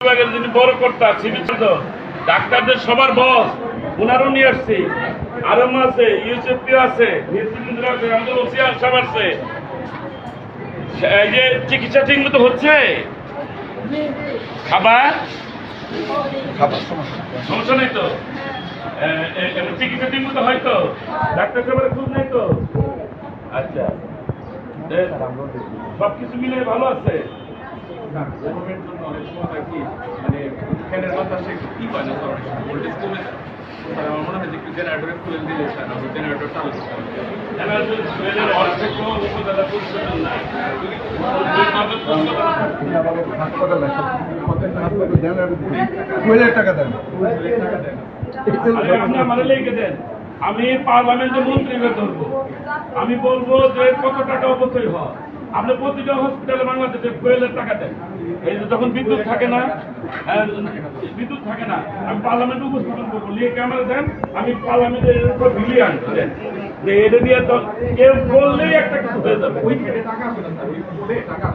বিভাগের যিনি বড় কর্তা সিভিল ডাক্তারদের সবার বস ওনারও নিয়ে আসছি। আরম আছে ইউসিপি আছে সব এই যে চিকিৎসা ঠিক মতো হচ্ছে? খাবার? সমস্যা নেই। তো? চিকিৎসা ঠিক মতো হয় তো? ডাক্তার সাহেবের খুব নেই তো? আচ্ছা। সবকিছু মিলে ভালো আছে? কি মানে ফ্যানের বাতাসে একটু কি হয় না ভোল্টেজ কমে যায় স্যার আমার মনে হয় যে একটু জেনারেটরে খুলে দিলে জেনারেটর চালু করতে আমি পার্লামেন্টে মন্ত্রী হয়ে ধরবো। আমি বলব যে কত টাকা অপচয় হয়। আপনি প্রতিটা হসপিটালে বাংলাদেশে কোয়েলের টাকা দেন। এই যে যখন বিদ্যুৎ থাকে না বিদ্যুৎ থাকে না, আমি পার্লামেন্টে উপস্থাপন করব, নিয়ে ক্যামেরা দেন, আমি পার্লামেন্টে ভিলিয়ে আনছি, দেন। যে এটা নিয়ে তো কেউ বললেই একটা কিছু হয়ে যাবে। ওই টাকা টাকা